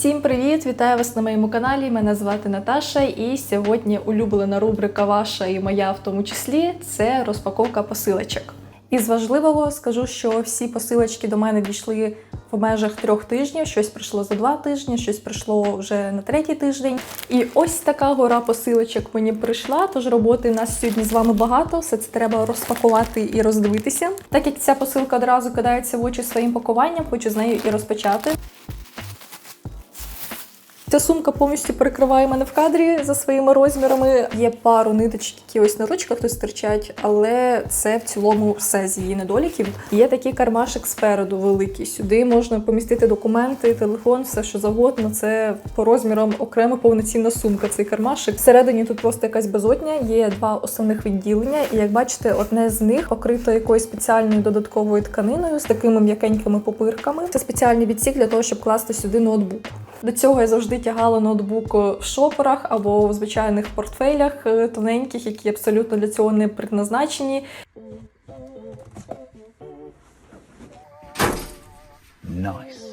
Всім привіт! Вітаю вас на моєму каналі. Мене звати Наташа, і сьогодні улюблена рубрика ваша і моя в тому числі це розпаковка посилочок. Із важливого скажу, що всі посилочки до мене дійшли в межах трьох тижнів. Щось прийшло за два тижні, щось прийшло вже на третій тиждень. І ось така гора посилочок мені прийшла. Тож роботи у нас сьогодні з вами багато. Все це треба розпакувати і роздивитися. Так як ця посилка одразу кидається в очі своїм пакуванням, хочу з нею і розпочати. Ця сумка повністю перекриває мене в кадрі за своїми розмірами. Є пару ниточок, які ось на ручках тут стирчать, але це в цілому все з її недоліків. Є такий кармашик спереду великий. Сюди можна помістити документи, телефон, все що завгодно. Це по розмірам окремо повноцінна сумка. Цей кармашик. Всередині тут просто якась безодня. Є два основних відділення, і як бачите, одне з них покрито якоюсь спеціальною додатковою тканиною з такими м'якенькими попирками. Це спеціальний відсік для того, щоб класти сюди ноутбук. До цього я завжди тягала ноутбук в шоперах або в звичайних портфелях е, тоненьких, які абсолютно для цього не предназначені. Nice.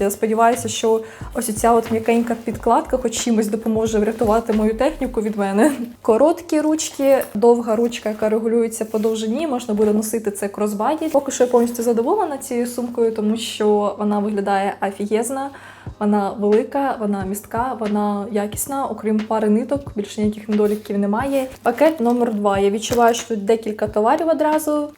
Я сподіваюся, що ось ця от м'якенька підкладка хоч чимось допоможе врятувати мою техніку від мене. Короткі ручки, довга ручка, яка регулюється по довжині, можна буде носити це кросбаді. Поки що я повністю задоволена цією сумкою, тому що вона виглядає афієзна, вона велика, вона містка, вона якісна, окрім пари ниток, більше ніяких недоліків немає. Пакет номер 2 Я відчуваю, що тут декілька товарів одразу.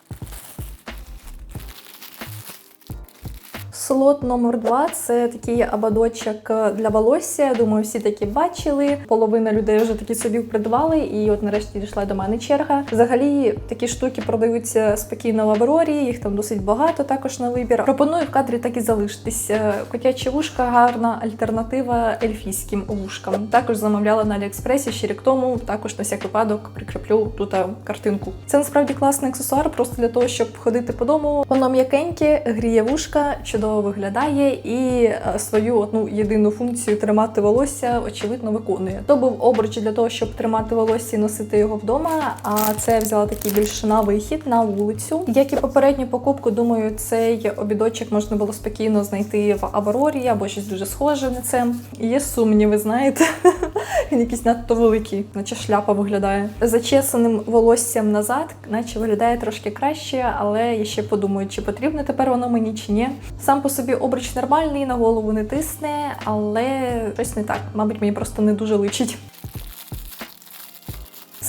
Слот номер 2 це такий ободочок для волосся. Думаю, всі такі бачили. Половина людей вже такі собі придбали, і от нарешті дійшла до мене черга. Взагалі такі штуки продаються спокійно в Аврорі, їх там досить багато також на вибір. Пропоную в кадрі так і залишитися. Котячі вушка гарна альтернатива ельфійським вушкам. Також замовляла на Аліекспресі ще рік тому. Також на всяк випадок прикріплю тут е, картинку. Це насправді класний аксесуар, просто для того, щоб ходити по дому. Воно м'якеньке, гріє вушка, чудово виглядає і е, свою одну єдину функцію тримати волосся, очевидно, виконує. То був обруч для того, щоб тримати волосся і носити його вдома. А це я взяла такий більш на вихід на вулицю. Як і попередню покупку, думаю, цей обідочок можна було спокійно знайти в Аврорі або щось дуже схоже на це. Є сумніви, знаєте, він якийсь надто великий, наче шляпа виглядає. Зачесаним волоссям назад, наче виглядає трошки краще, але я ще подумаю, чи потрібно тепер воно мені чи ні. Сам по собі обруч нормальний, на голову не тисне, але щось не так. Мабуть, мені просто не дуже личить.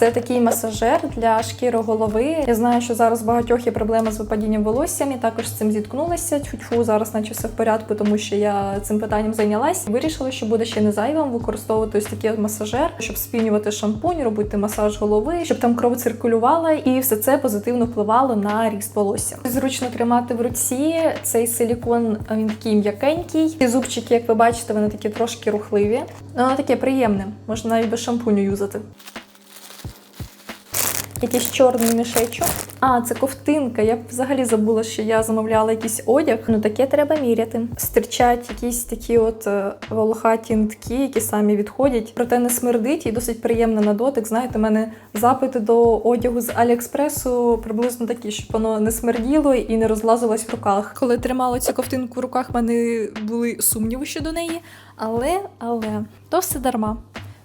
Це такий масажер для шкіри голови. Я знаю, що зараз у багатьох є проблеми з випадінням волоссям, і також з цим зіткнулася. Тьфу-тьфу, зараз наче все в порядку, тому що я цим питанням зайнялась. Вирішила, що буде ще не зайвим використовувати ось такий масажер, щоб спінювати шампунь, робити масаж голови, щоб там кров циркулювала, і все це позитивно впливало на ріст волосся. Зручно тримати в руці цей силікон, він такий м'якенький. Ці зубчики, як ви бачите, вони такі трошки рухливі. Воно таке приємне, можна навіть без шампуню юзати. Якийсь чорний мішечок. А, це ковтинка. Я взагалі забула, що я замовляла якийсь одяг. Ну таке треба міряти. Стирчать якісь такі от е, волохаті нитки, які самі відходять. Проте не смердить і досить приємно на дотик. Знаєте, у мене запити до одягу з Аліекспресу приблизно такі, щоб воно не смерділо і не розлазилось в руках. Коли тримала цю ковтинку в руках, в мене були сумніви щодо неї. Але, але то все дарма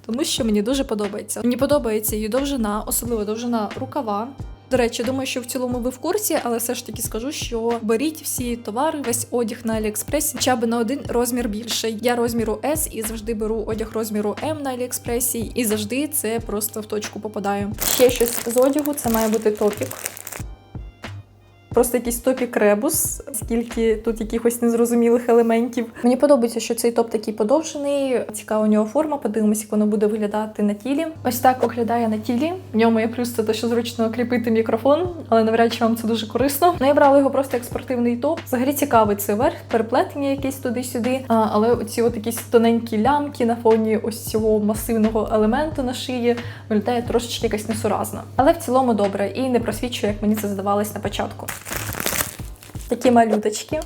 тому що мені дуже подобається. Мені подобається її довжина, особливо довжина рукава. До речі, думаю, що в цілому ви в курсі, але все ж таки скажу, що беріть всі товари, весь одяг на Аліекспресі, хоча б на один розмір більше. Я розміру S і завжди беру одяг розміру M на Аліекспресі, і завжди це просто в точку попадаю. Ще щось з одягу, це має бути топік. Просто якийсь топік ребус, скільки тут якихось незрозумілих елементів. Мені подобається, що цей топ такий подовжений. Цікава у нього форма. Подивимося, як воно буде виглядати на тілі. Ось так виглядає на тілі. В ньому є плюс це те, що зручно кріпити мікрофон, але навряд чи вам це дуже корисно. Ну я брала його просто як спортивний топ. Взагалі цікавий цей верх, переплетення якісь туди-сюди. Але оці от якісь тоненькі лямки на фоні ось цього масивного елементу на шиї виглядає трошечки якась несуразно. Але в цілому добре і не просвічує, як мені це здавалось на початку. Такі малюточки.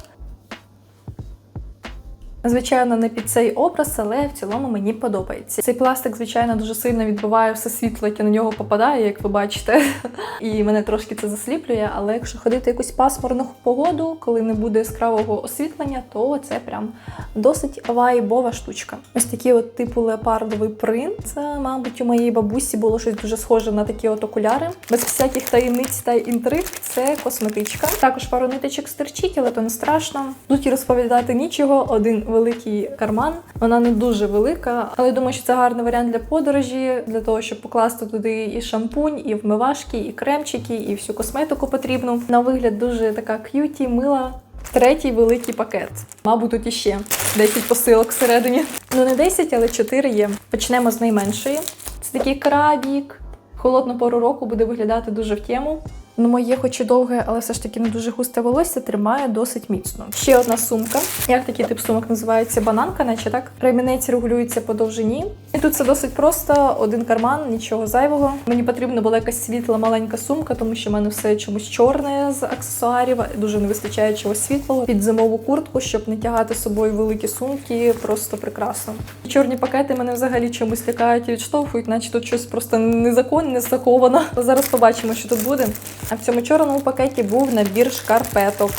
Звичайно, не під цей образ, але в цілому мені подобається. Цей пластик, звичайно, дуже сильно відбиває все світло, яке на нього попадає, як ви бачите. І мене трошки це засліплює. Але якщо ходити якусь пасмурну погоду, коли не буде яскравого освітлення, то це прям досить вайбова штучка. Ось такий от типу леопардовий принт. Це, мабуть, у моєї бабусі було щось дуже схоже на такі от окуляри. Без всяких таємниць та інтриг. Це косметичка. Також пару ниточок стерчить, але то не страшно. Тут і розповідати нічого. Один великий карман. Вона не дуже велика, але думаю, що це гарний варіант для подорожі, для того, щоб покласти туди і шампунь, і вмивашки, і кремчики, і всю косметику потрібну. На вигляд дуже така к'юті, мила. Третій великий пакет. Мабуть, тут іще 10 посилок всередині. Ну не 10, але 4 є. Почнемо з найменшої. Це такий крабік. Холодну пору року буде виглядати дуже в тему. Ну, моє, хоч і довге, але все ж таки не дуже густе волосся, тримає досить міцно. Ще одна сумка. Як такий тип сумок називається бананка, наче так. Ремінець регулюється по довжині. І тут це досить просто: один карман, нічого зайвого. Мені потрібна була якась світла маленька сумка, тому що в мене все чомусь чорне з аксесуарів. Дуже не вистачає чогось світлого під зимову куртку, щоб не тягати з собою великі сумки. Просто прекрасно. Чорні пакети мене взагалі чомусь лякають і відштовхують, наче тут щось просто незаконне, заховано. Зараз побачимо, що тут буде. А в цьому чорному пакеті був набір шкарпеток.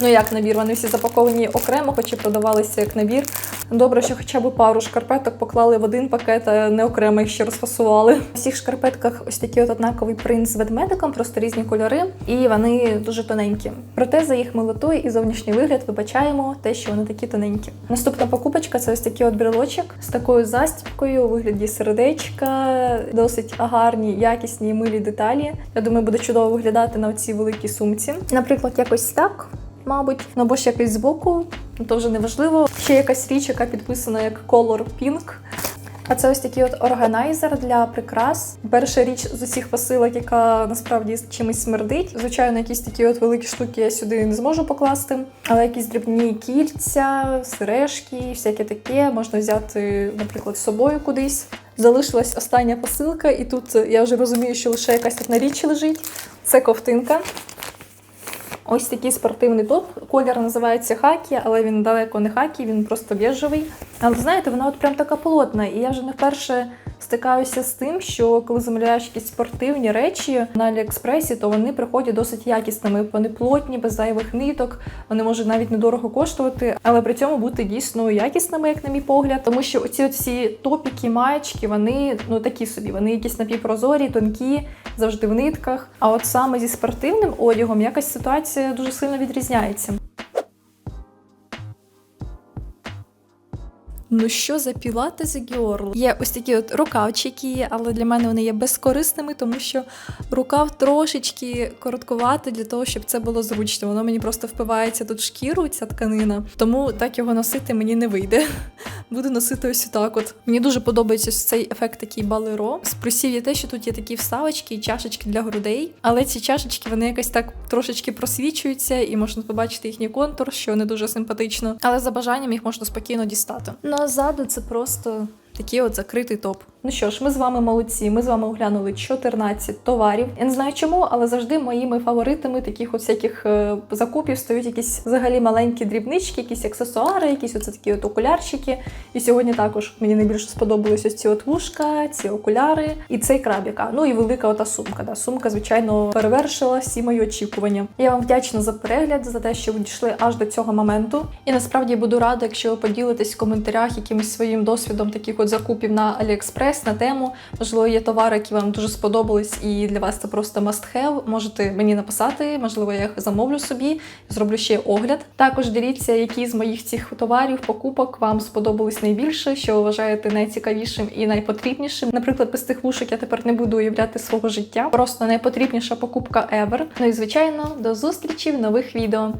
Ну як набір, вони всі запаковані окремо, хоч і продавалися як набір. Добре, що хоча б пару шкарпеток поклали в один пакет, а не окремо їх ще розфасували. У всіх шкарпетках ось такий от однаковий принт з ведмедиком, просто різні кольори, і вони дуже тоненькі. Проте за їх милотою і зовнішній вигляд вибачаємо те, що вони такі тоненькі. Наступна покупочка це ось такий от брелочок з такою застібкою у вигляді сердечка, досить гарні, якісні, милі деталі. Я думаю, буде чудово виглядати на цій великій сумці. Наприклад, якось так мабуть, ну або ж якось збоку, ну, то вже не важливо. Ще якась річ, яка підписана як Color Pink. А це ось такий от органайзер для прикрас. Перша річ з усіх посилок, яка насправді чимось смердить. Звичайно, якісь такі от великі штуки я сюди не зможу покласти, але якісь дрібні кільця, сережки, всяке таке можна взяти, наприклад, з собою кудись. Залишилась остання посилка, і тут я вже розумію, що лише якась одна річ лежить. Це ковтинка. Ось такий спортивний топ. Колір називається хакі, але він далеко не хакі, він просто біжевий. Але знаєте, вона от прям така полотна. І я вже не вперше стикаюся з тим, що коли замовляєш якісь спортивні речі на Аліекспресі, то вони приходять досить якісними. Вони плотні, без зайвих ниток, вони можуть навіть недорого коштувати, але при цьому бути дійсно якісними, як на мій погляд. Тому що оці всі топіки, маєчки, вони ну такі собі, вони якісь напівпрозорі, тонкі, завжди в нитках. А от саме зі спортивним одягом якась ситуація дуже сильно відрізняється. Ну що за пілати Girl? Є ось такі от рукавчики, але для мене вони є безкорисними, тому що рукав трошечки короткувати для того, щоб це було зручно. Воно мені просто впивається тут в шкіру, ця тканина, тому так його носити мені не вийде. Буду носити ось так. От мені дуже подобається ось цей ефект такий балеро. З плюсів є те, що тут є такі вставочки і чашечки для грудей, але ці чашечки вони якось так трошечки просвічуються, і можна побачити їхній контур, що не дуже симпатично. Але за бажанням їх можна спокійно дістати. Ну а ззаду це просто такий от закритий топ. Ну що ж, ми з вами молодці. Ми з вами оглянули 14 товарів. Я не знаю чому, але завжди моїми фаворитами таких от всяких е, закупів стають якісь взагалі маленькі дрібнички, якісь аксесуари, якісь оце такі от окулярчики. І сьогодні також мені найбільше сподобались ось ці от вушка, ці окуляри і цей крабіка. Ну і велика ота сумка. Да. Сумка, звичайно, перевершила всі мої очікування. Я вам вдячна за перегляд, за те, що ви дійшли аж до цього моменту. І насправді буду рада, якщо ви поділитесь в коментарях якимось своїм досвідом таких от закупів на AliExpress на тему. Можливо, є товари, які вам дуже сподобались, і для вас це просто must have. Можете мені написати, можливо, я їх замовлю собі, зроблю ще огляд. Також діліться, які з моїх цих товарів, покупок вам сподобались найбільше, що ви вважаєте найцікавішим і найпотрібнішим. Наприклад, без тих вушок я тепер не буду уявляти свого життя. Просто найпотрібніша покупка ever. Ну і звичайно, до зустрічі в нових відео.